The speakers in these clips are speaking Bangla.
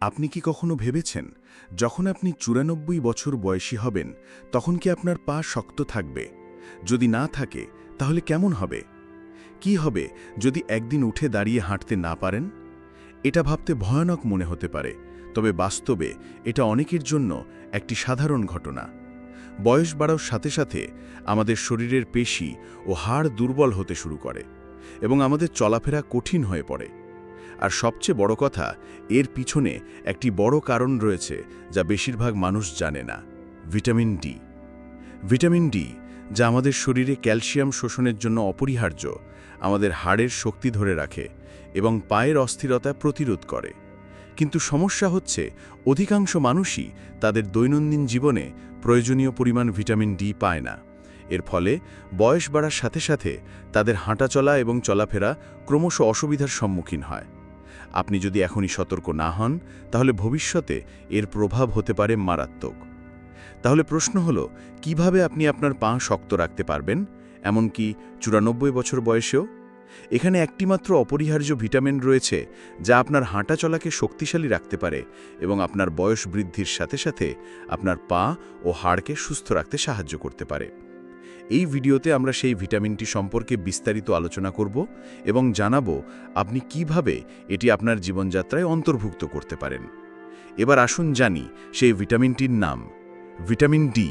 আপনি কি কখনো ভেবেছেন, যখন আপনি চুরানব্বই বছর বয়সী হবেন, তখন কি আপনার পা শক্ত থাকবে? যদি না থাকে, তাহলে কেমন হবে? কি হবে যদি একদিন উঠে দাঁড়িয়ে হাঁটতে না পারেন? এটা ভাবতে ভয়ানক মনে হতে পারে, তবে বাস্তবে এটা অনেকের জন্য একটি সাধারণ ঘটনা। বয়স বাড়ার সাথে সাথে আমাদের শরীরের পেশি ও হাড় দুর্বল হতে শুরু করে এবং আমাদের চলাফেরা কঠিন হয়ে পড়ে। আর সবচেয়ে বড় কথা, এর পিছনে একটি বড় কারণ রয়েছে যা বেশিরভাগ মানুষ জানে না, ভিটামিন ডি। ভিটামিন ডি, যা আমাদের শরীরে ক্যালসিয়াম শোষণের জন্য অপরিহার্য, আমাদের হাড়ের শক্তি ধরে রাখে এবং পায়ের অস্থিরতা প্রতিরোধ করে। কিন্তু সমস্যা হচ্ছে, অধিকাংশ মানুষই তাদের দৈনন্দিন জীবনে প্রয়োজনীয় পরিমাণ ভিটামিন ডি পায় না। এর ফলে বয়স বাড়ার সাথে সাথে তাদের হাঁটাচলা এবং চলাফেরা ক্রমশ অসুবিধার সম্মুখীন হয়। আপনি যদি এখনই সতর্ক না হন, তাহলে ভবিষ্যতে এর প্রভাব হতে পারে মারাত্মক। তাহলে প্রশ্ন হলো, কীভাবে আপনি আপনার পা শক্ত রাখতে পারবেন? এমনকি চুরানব্বই বছর বয়সেও? এখানে একটিমাত্র অপরিহার্য ভিটামিন রয়েছে, যা আপনার হাঁটা চলাকে শক্তিশালী রাখতে পারে এবং আপনার বয়স বৃদ্ধির সাথে সাথে আপনার পা ও হাড়কে সুস্থ রাখতে সাহায্য করতে পারে। এই ভিডিওতে আমরা সেই ভিটামিনটি সম্পর্কে বিস্তারিত আলোচনা করব এবং জানাব আপনি কীভাবে এটি আপনার জীবনযাত্রায় অন্তর্ভুক্ত করতে পারেন। এবার আসুন জানি সেই ভিটামিনটির নাম। Vitamin D.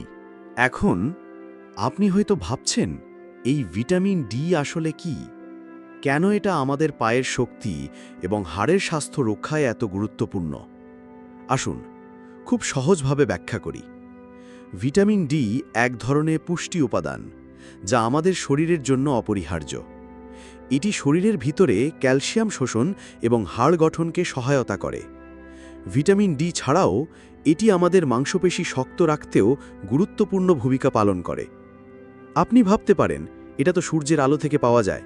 এখন আপনি হয়তো ভাবছেন, এই ভিটামিন ডি আসলে কি? কেন এটা আমাদের পায়ের শক্তি এবং হাড়ের স্বাস্থ্য রক্ষায় এত গুরুত্বপূর্ণ? আসুন, খুব সহজভাবে ব্যাখ্যা করি। ভিটামিন ডি এক ধরনের পুষ্টি উপাদান, যা আমাদের শরীরের জন্য অপরিহার্য। এটি শরীরের ভিতরে ক্যালসিয়াম শোষণ এবং হাড় গঠনকে সহায়তা করে। ভিটামিন ডি ছাড়াও, এটি আমাদের মাংসপেশি শক্ত রাখতেও গুরুত্বপূর্ণ ভূমিকা পালন করে। আপনি ভাবতে পারেন, এটা তো সূর্যের আলো থেকে পাওয়া যায়।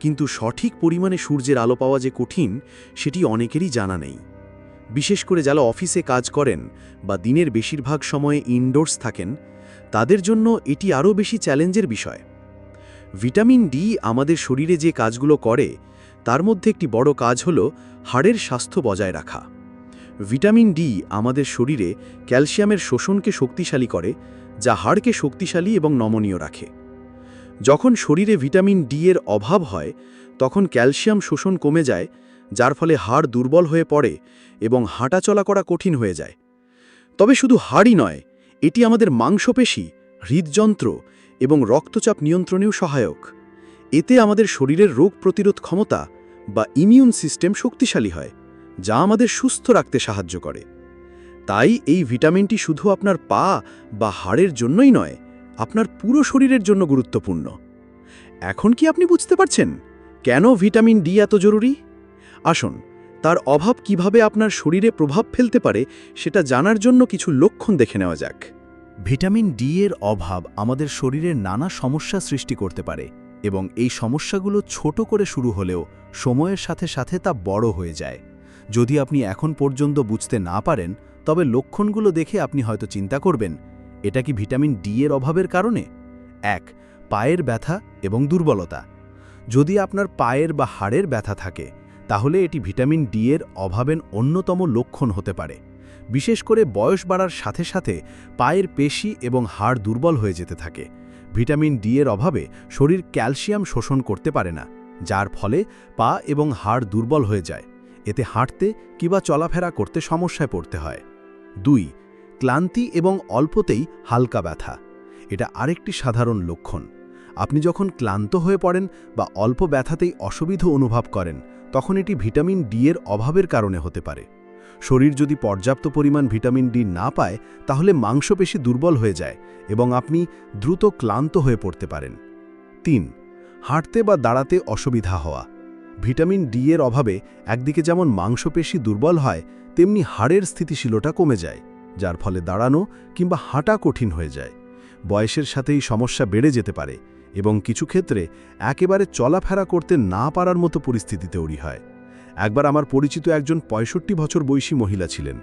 কিন্তু সঠিক পরিমাণে সূর্যের আলো পাওয়া যে কঠিন, সেটি অনেকেরই জানা নেই। বিশেষ করে যারা অফিসে কাজ করেন বা দিনের বেশিরভাগ সময়ে ইনডোর্স থাকেন, তাদের জন্য এটি আরও বেশি চ্যালেঞ্জের বিষয়। ভিটামিন ডি আমাদের শরীরে যে কাজগুলো করে, তার মধ্যে একটি বড় কাজ হল হাড়ের স্বাস্থ্য বজায় রাখা। ভিটামিন ডি আমাদের শরীরে ক্যালসিয়ামের শোষণকে শক্তিশালী করে, যা হাড়কে শক্তিশালী এবং নমনীয় রাখে। যখন শরীরে ভিটামিন ডি এর অভাব হয়, তখন ক্যালসিয়াম শোষণ কমে যায় যার ফলে হাড় দুর্বল হয়ে পড়ে এবং হাঁটাচলা করা কঠিন হয়ে যায়। তবে শুধু হাড়ই নয়, এটি আমাদের মাংসপেশি, হৃদযন্ত্র এবং রক্তচাপ নিয়ন্ত্রণেও সহায়ক। এতে আমাদের শরীরের রোগ প্রতিরোধ ক্ষমতা বা ইমিউন সিস্টেম শক্তিশালী হয়, যা আমাদের সুস্থ রাখতে সাহায্য করে। তাই এই ভিটামিনটি শুধু আপনার পা বা হাড়ের জন্যই নয়, আপনার পুরো শরীরের জন্য গুরুত্বপূর্ণ। এখন কি আপনি বুঝতে পারছেন কেন ভিটামিন ডি এত জরুরি? আসুন, তার অভাব কীভাবে আপনার শরীরে প্রভাব ফেলতে পারে সেটা জানার জন্য কিছু লক্ষণ দেখে নেওয়া যাক। ভিটামিন ডি এর অভাব আমাদের শরীরের নানা সমস্যা সৃষ্টি করতে পারে এবং এই সমস্যাগুলো ছোট করে শুরু হলেও সময়ের সাথে সাথে তা বড় হয়ে যায়। যদি আপনি এখন পর্যন্ত বুঝতে না পারেন, তবে লক্ষণগুলো দেখে আপনি হয়তো চিন্তা করবেন, এটা কি ভিটামিন ডি এর অভাবের কারণে? এক, পায়ের ব্যথা এবং দুর্বলতা। যদি আপনার পায়ের বা হাড়ের ব্যথা থাকে তাহলে এটি ভিটামিন ডি এর অভাবের অন্যতম লক্ষণ হতে পারে। বিশেষ করে বয়স বাড়ার সাথে সাথে পায়ের পেশি এবং হাড় দুর্বল হয়ে যেতে থাকে। ভিটামিন ডি এর অভাবে শরীর ক্যালসিয়াম শোষণ করতে পারে না, যার ফলে পা এবং হাড় দুর্বল হয়ে যায়। এতে হাঁটতে কিংবা চলাফেরা করতে সমস্যায় পড়তে হয়। দুই, ক্লান্তি এবং অল্পতেই হালকা ব্যথা। এটা আরেকটি সাধারণ লক্ষণ। আপনি যখন ক্লান্ত হয়ে পড়েন বা অল্প ব্যথাতেই অসুবিধা অনুভব করেন তখন এটি ভিটামিন ডি এর অভাবের কারণে হতে পারে। শরীর যদি পর্যাপ্ত পরিমাণ ভিটামিন ডি না পায়, তাহলে মাংসপেশি দুর্বল হয়ে যায় এবং আপনি দ্রুত ক্লান্ত হয়ে পড়তে পারেন। তিন, হাঁটতে বা দাঁড়াতে অসুবিধা হওয়া। ভিটামিন ডি এর অভাবে একদিকে যেমন মাংসপেশি দুর্বল হয়, তেমনি হাড়ের স্থিতিশীলতা কমে যায়, যার ফলে দাঁড়ানো কিংবা হাঁটা কঠিন হয়ে যায়। বয়সের সাথেই সমস্যা বেড়ে যেতে পারে। এবং কিছু ক্ষেত্রে একেবারে চলাফেরা করতে না পারার মতো পরিস্থিতি তৈরি হয়। একবার আমার পরিচিত একজন পঁয়ষট্টি বছর বয়সী মহিলা ছিলেন।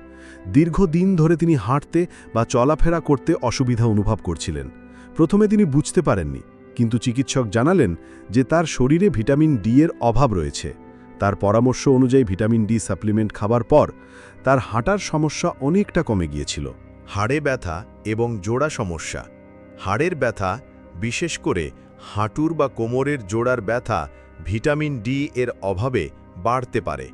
দীর্ঘদিন ধরে তিনি হাঁটতে বা চলাফেরা করতে অসুবিধা অনুভব করছিলেন। প্রথমে তিনি বুঝতে পারেননি, কিন্তু চিকিৎসক জানালেন যে তার শরীরে ভিটামিন ডি এর অভাব রয়েছে। তার পরামর্শ অনুযায়ী ভিটামিন ডি সাপ্লিমেন্ট খাবার পর তার হাঁটার সমস্যা অনেকটা কমে গিয়েছিল। হাড়ে ব্যথা এবং জোড়া সমস্যা। হাড়ের ব্যথা বিশেষ করে হাঁটুর বা কোমরের জোড়ার ব্যথা ভিটামিন ডি এর অভাবে বাড়তে পারে।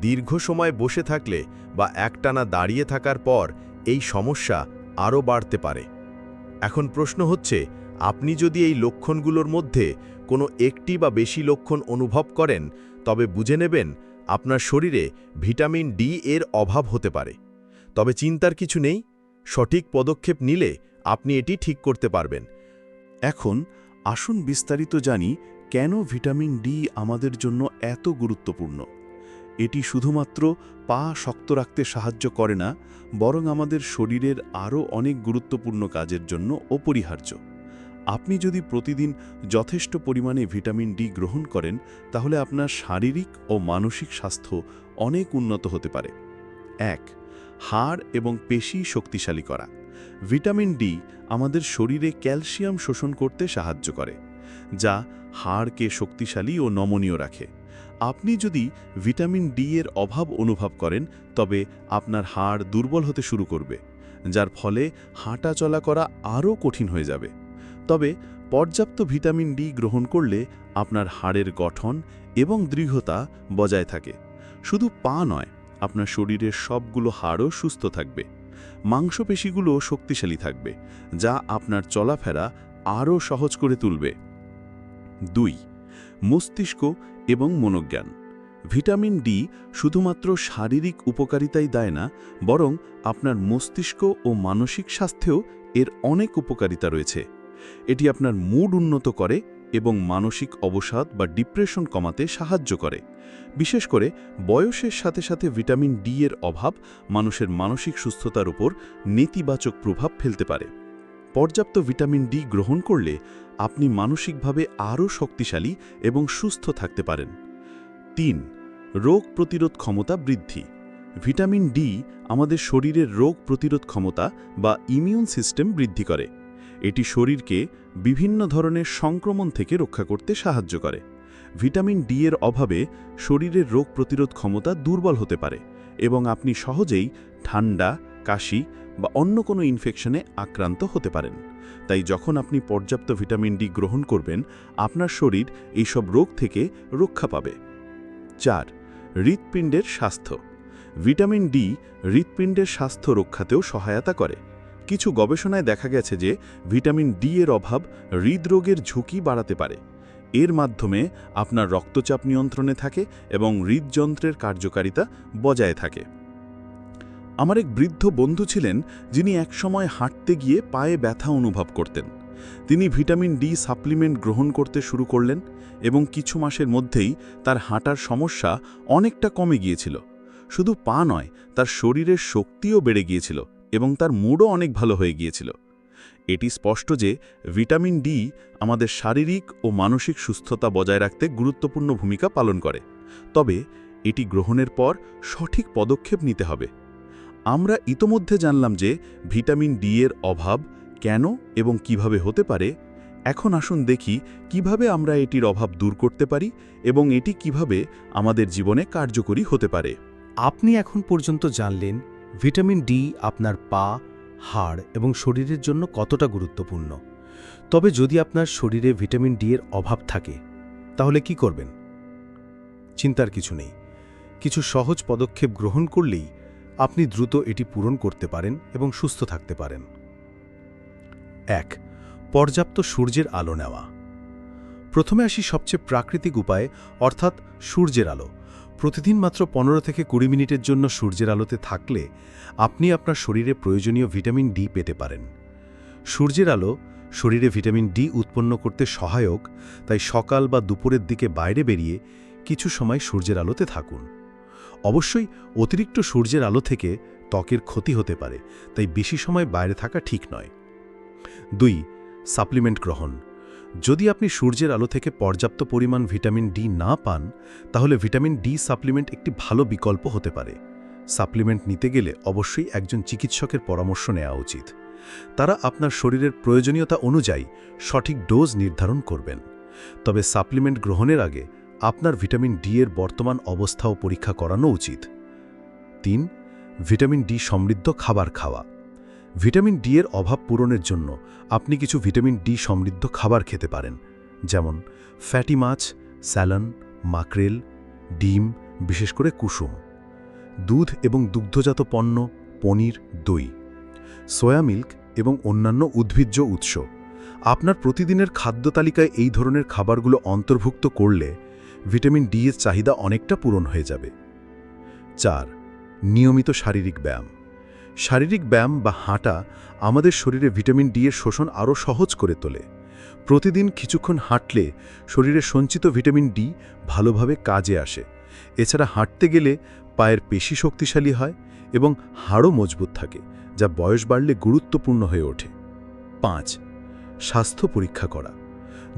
দীর্ঘ সময় বসে থাকলে বা একটানা দাঁড়িয়ে থাকার পর এই সমস্যা আরও বাড়তে পারে। এখন প্রশ্ন হচ্ছে, আপনি যদি এই লক্ষণগুলোর মধ্যে কোনো একটি বা বেশি লক্ষণ অনুভব করেন, তবে বুঝে নেবেন আপনার শরীরে ভিটামিন ডি এর অভাব হতে পারে। তবে চিন্তার কিছু নেই, সঠিক পদক্ষেপ নিলে আপনি এটি ঠিক করতে পারবেন। এখন আসুন বিস্তারিত জানি কেন ভিটামিন ডি আমাদের জন্য এত গুরুত্বপূর্ণ। এটি শুধুমাত্র পা শক্ত রাখতে সাহায্য করে না, বরং আমাদের শরীরের আরও অনেক গুরুত্বপূর্ণ কাজের জন্য অপরিহার্য। আপনি যদি প্রতিদিন যথেষ্ট পরিমাণে ভিটামিন ডি গ্রহণ করেন, তাহলে আপনার শারীরিক ও মানসিক স্বাস্থ্য অনেক উন্নত হতে পারে। এক, হাড় এবং পেশি শক্তিশালী করা। ভিটামিন ডি আমাদের শরীরে ক্যালসিয়াম শোষণ করতে সাহায্য করে, যা হাড়কে শক্তিশালী ও নমনীয় রাখে। আপনি যদি ভিটামিন ডি এর অভাব অনুভব করেন, তবে আপনার হাড় দুর্বল হতে শুরু করবে, যার ফলে হাঁটা চলা করা আরও কঠিন হয়ে যাবে। তবে পর্যাপ্ত ভিটামিন ডি গ্রহণ করলে আপনার হাড়ের গঠন এবং দৃঢ়তা বজায় থাকে। শুধু পা নয়, আপনার শরীরের সবগুলো হাড়ও সুস্থ থাকবে। মাংসপেশিগুলো শক্তিশালী থাকবে, যা আপনার চলাফেরা আরও সহজ করে তুলবে। দুই, মস্তিষ্ক এবং মনোজ্ঞান। ভিটামিন ডি শুধুমাত্র শারীরিক উপকারিতাই দেয় না, বরং আপনার মস্তিষ্ক ও মানসিক স্বাস্থ্যেও এর অনেক উপকারিতা রয়েছে। এটি আপনার মুড উন্নত করে এবং মানসিক অবসাদ বা ডিপ্রেশন কমাতে সাহায্য করে। বিশেষ করে, বয়সের সাথে সাথে ভিটামিন ডি এর অভাব মানুষের মানসিক সুস্থতার উপর নেতিবাচক প্রভাব ফেলতে পারে। পর্যাপ্ত ভিটামিন ডি গ্রহণ করলে আপনি মানসিকভাবে আরও শক্তিশালী এবং সুস্থ থাকতে পারেন। তিন, রোগ প্রতিরোধ ক্ষমতা বৃদ্ধি। ভিটামিন ডি আমাদের শরীরের রোগ প্রতিরোধ ক্ষমতা বা ইমিউন সিস্টেম বৃদ্ধি করে। এটি শরীরকে বিভিন্ন ধরনের সংক্রমণ থেকে রক্ষা করতে সাহায্য করে। ভিটামিন ডি এর অভাবে শরীরের রোগ প্রতিরোধ ক্ষমতা দুর্বল হতে পারে এবং আপনি সহজেই ঠান্ডা, কাশি বা অন্য কোনো ইনফেকশনে আক্রান্ত হতে পারেন। তাই যখন আপনি পর্যাপ্ত ভিটামিন ডি গ্রহণ করবেন, আপনার শরীর এইসব রোগ থেকে রক্ষা পাবে। চার, হৃৎপিণ্ডের স্বাস্থ্য। ভিটামিন ডি হৃৎপিণ্ডের স্বাস্থ্য রক্ষাতেও সহায়তা করে। কিছু গবেষণায় দেখা গেছে যে ভিটামিন ডি এর অভাব হৃদরোগের ঝুঁকি বাড়াতে পারে। এর মাধ্যমে আপনার রক্তচাপ নিয়ন্ত্রণে থাকে এবং হৃদযন্ত্রের কার্যকারিতা বজায় থাকে। আমার এক বৃদ্ধ বন্ধু ছিলেন যিনি একসময় হাঁটতে গিয়ে পায়ে ব্যথা অনুভব করতেন। তিনি ভিটামিন ডি সাপ্লিমেন্ট গ্রহণ করতে শুরু করলেন এবং কিছু মাসের মধ্যেই তার হাঁটার সমস্যা অনেকটা কমে গিয়েছিল। শুধু পা নয়, তার শরীরের শক্তিও বেড়ে গিয়েছিল। এবং তার মুডও অনেক ভালো হয়ে গিয়েছিল। এটি স্পষ্ট যে ভিটামিন ডি আমাদের শারীরিক ও মানসিক সুস্থতা বজায় রাখতে গুরুত্বপূর্ণ ভূমিকা পালন করে। তবে এটি গ্রহণের পর সঠিক পদক্ষেপ নিতে হবে। আমরা ইতোমধ্যে জানলাম যে ভিটামিন ডি এর অভাব কেন এবং কীভাবে হতে পারে। এখন আসুন দেখি কীভাবে আমরা এটির অভাব দূর করতে পারি এবং এটি কীভাবে আমাদের জীবনে কার্যকরী হতে পারে। আপনি এখন পর্যন্ত জানলেন ভিটামিন ডি আপনার পা, হাড় এবং শরীরের জন্য কতটা গুরুত্বপূর্ণ? তবে যদি আপনার শরীরে ভিটামিন ডি এর অভাব থাকে, তাহলে কি করবেন? চিন্তার কিছু নেই। কিছু সহজ পদক্ষেপ গ্রহণ করলেই আপনি দ্রুত এটি পূরণ করতে পারেন এবং সুস্থ থাকতে পারেন। এক, পর্যাপ্ত সূর্যের আলো নেওয়া। প্রথমে আসি সবচেয়ে প্রাকৃতিক উপায়ে, অর্থাৎ সূর্যের আলো। প্রতিদিন মাত্র পনেরো থেকে কুড়ি মিনিটের জন্য সূর্যের আলোতে থাকলে আপনি আপনার শরীরে প্রয়োজনীয় ভিটামিন ডি পেতে পারেন। সূর্যের আলো শরীরে ভিটামিন ডি উৎপন্ন করতে সহায়ক, তাই সকাল বা দুপুরের দিকে বাইরে বেরিয়ে কিছু সময় সূর্যের আলোতে থাকুন। অবশ্যই অতিরিক্ত সূর্যের আলো থেকে ত্বকের ক্ষতি হতে পারে, তাই বেশি সময় বাইরে থাকা ঠিক নয়। দুই, সাপ্লিমেন্ট গ্রহণ। যদি আপনি সূর্যের আলো থেকে পর্যাপ্ত পরিমাণ ভিটামিন ডি না পান, তাহলে ভিটামিন ডি সাপ্লিমেন্ট একটি ভালো বিকল্প হতে পারে। সাপ্লিমেন্ট নিতে গেলে অবশ্যই একজন চিকিৎসকের পরামর্শ নেওয়া উচিত। তারা আপনার শরীরের প্রয়োজনীয়তা অনুযায়ী সঠিক ডোজ নির্ধারণ করবেন। তবে সাপ্লিমেন্ট গ্রহণের আগে আপনার ভিটামিন ডি এর বর্তমান অবস্থাও পরীক্ষা করানো উচিত। তিন, ভিটামিন ডি সমৃদ্ধ খাবার খাওয়া। ভিটামিন ডি এর অভাব পূরণের জন্য আপনি কিছু ভিটামিন ডি সমৃদ্ধ খাবার খেতে পারেন, যেমন ফ্যাটি মাছ, স্যালন মাকরেল ডিম, বিশেষ করে কুসুম, দুধ এবং দুগ্ধজাত পণ্য, পনির, দই, সয়া মিল্ক এবং অন্যান্য উদ্ভিজ্জ উৎস। আপনার প্রতিদিনের খাদ্য তালিকায় এই ধরনের খাবারগুলো অন্তর্ভুক্ত করলে ভিটামিন ডি এর চাহিদা অনেকটা পূরণ হয়ে যাবে। চার, নিয়মিত শারীরিক ব্যায়াম। শারীরিক ব্যায়াম বা হাঁটা আমাদের শরীরে ভিটামিন ডি এর শোষণ আরও সহজ করে তোলে। প্রতিদিন কিছুক্ষণ হাঁটলে শরীরে সঞ্চিত ভিটামিন ডি ভালোভাবে কাজে আসে। এছাড়া হাঁটতে গেলে পায়ের পেশি শক্তিশালী হয় এবং হাড়ও মজবুত থাকে, যা বয়স বাড়লে গুরুত্বপূর্ণ হয়ে ওঠে। পাঁচ, স্বাস্থ্য পরীক্ষা করা।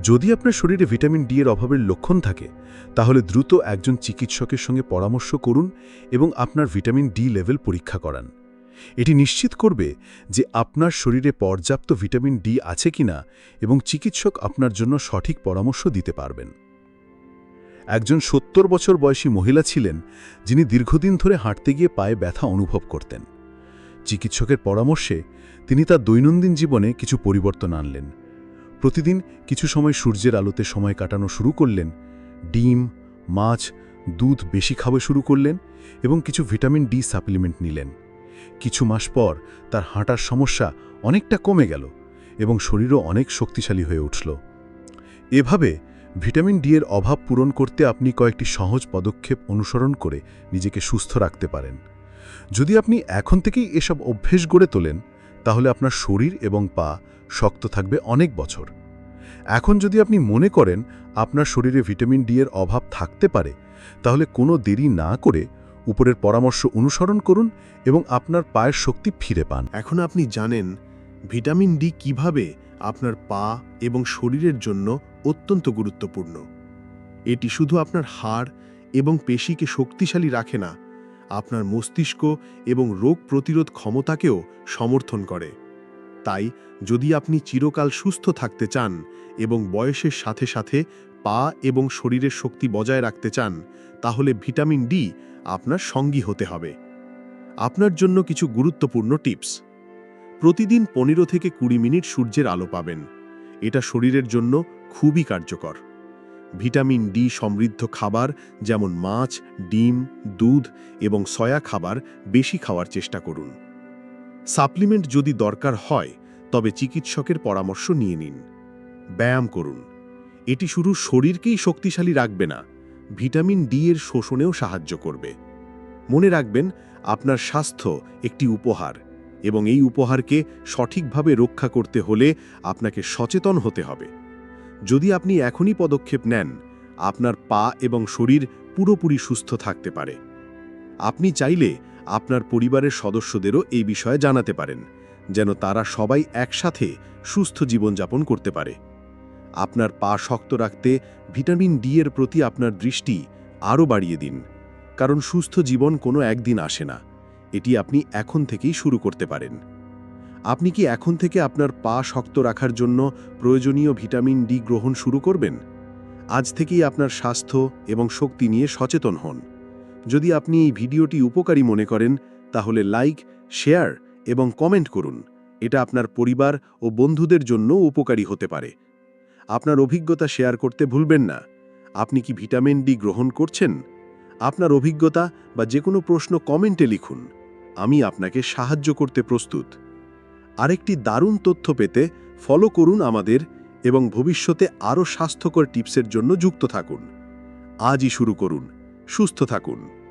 যদি আপনার শরীরে ভিটামিন ডি এর অভাবের লক্ষণ থাকে, তাহলে দ্রুত একজন চিকিৎসকের সঙ্গে পরামর্শ করুন এবং আপনার ভিটামিন ডি লেভেল পরীক্ষা করান। এটি নিশ্চিত করবে যে আপনার শরীরে পর্যাপ্ত ভিটামিন ডি আছে কিনা এবং চিকিৎসক আপনার জন্য সঠিক পরামর্শ দিতে পারবেন। একজন সত্তর বছর বয়সী মহিলা ছিলেন যিনি দীর্ঘদিন ধরে হাঁটতে গিয়ে পায়ে ব্যথা অনুভব করতেন। চিকিৎসকের পরামর্শে তিনি তার দৈনন্দিন জীবনে কিছু পরিবর্তন আনলেন। প্রতিদিন কিছু সময় সূর্যের আলোতে সময় কাটানো শুরু করলেন, ডিম, মাছ, দুধ বেশি খাওয়া শুরু করলেন এবং কিছু ভিটামিন ডি সাপ্লিমেন্ট নিলেন। কিছু মাস পর তার হাঁটার সমস্যা অনেকটা কমে গেল এবং শরীরও অনেক শক্তিশালী হয়ে উঠল। এভাবে ভিটামিন ডি এর অভাব পূরণ করতে আপনি কয়েকটি সহজ পদক্ষেপ অনুসরণ করে নিজেকে সুস্থ রাখতে পারেন। যদি আপনি এখন থেকেই এসব অভ্যেস গড়ে তোলেন, তাহলে আপনার শরীর এবং পা শক্ত থাকবে অনেক বছর। এখন যদি আপনি মনে করেন আপনার শরীরে ভিটামিন ডি এর অভাব থাকতে পারে, তাহলে কোনো দেরি না করে উপরের পরামর্শ অনুসরণ করুন এবং আপনার পায়ের শক্তি ফিরে পান। এখন আপনি জানেন ভিটামিন ডি কীভাবে আপনার পা এবং শরীরের জন্য অত্যন্ত গুরুত্বপূর্ণ। এটি শুধু আপনার হাড় এবং পেশিকে শক্তিশালী রাখে না, আপনার মস্তিষ্ক এবং রোগ প্রতিরোধ ক্ষমতাকেও সমর্থন করে। তাই যদি আপনি চিরকাল সুস্থ থাকতে চান এবং বয়সের সাথে সাথে পা এবং শরীরের শক্তি বজায় রাখতে চান, তাহলে ভিটামিন ডি আপনার সঙ্গী হতে হবে। আপনার জন্য কিছু গুরুত্বপূর্ণ টিপস। প্রতিদিন পনেরো থেকে কুড়ি মিনিট সূর্যের আলো পাবেন। এটা শরীরের জন্য খুবই কার্যকর। ভিটামিন ডি সমৃদ্ধ খাবার যেমন মাছ, ডিম, দুধ এবং সয়া খাবার বেশি খাওয়ার চেষ্টা করুন। সাপ্লিমেন্ট যদি দরকার হয়, তবে চিকিৎসকের পরামর্শ নিয়ে নিন। ব্যায়াম করুন। এটি শুধু শরীরকেই শক্তিশালী রাখবে না ভিটামিন ডি এর শোষণেও সাহায্য করবে। মনে রাখবেন, আপনার স্বাস্থ্য একটি উপহার এবং এই উপহারকে সঠিকভাবে রক্ষা করতে হলে আপনাকে সচেতন হতে হবে। যদি আপনি এখনই পদক্ষেপ নেন, আপনার পা এবং শরীর পুরোপুরি সুস্থ থাকতে পারে। আপনি চাইলে আপনার পরিবারের সদস্যদেরও এই বিষয়ে জানাতে পারেন, যেন তারা সবাই একসাথে সুস্থ জীবনযাপন করতে পারে। আপনার পা শক্ত রাখতে ভিটামিন ডি এর প্রতি আপনার দৃষ্টি আরও বাড়িয়ে দিন, কারণ সুস্থ জীবন কোনো একদিন আসে না। এটি আপনি এখন থেকেই শুরু করতে পারেন। আপনি কি এখন থেকে আপনার পা শক্ত রাখার জন্য প্রয়োজনীয় ভিটামিন ডি গ্রহণ শুরু করবেন? আজ থেকেই আপনার স্বাস্থ্য এবং শক্তি নিয়ে সচেতন হন। যদি আপনি এই ভিডিওটি উপকারী মনে করেন, তাহলে লাইক, শেয়ার এবং কমেন্ট করুন। এটা আপনার পরিবার ও বন্ধুদের জন্য উপকারী হতে পারে। আপনার অভিজ্ঞতা শেয়ার করতে ভুলবেন না। আপনি কি ভিটামিন ডি গ্রহণ করছেন? আপনার অভিজ্ঞতা বা যে কোনো প্রশ্ন কমেন্টে লিখুন। আমি আপনাকে সাহায্য করতে প্রস্তুত। আরেকটি দারুণ তথ্য পেতে ফলো করুন আমাদের এবং ভবিষ্যতে আরও স্বাস্থ্যকর টিপসের জন্য যুক্ত থাকুন। আজই শুরু করুন। সুস্থ থাকুন।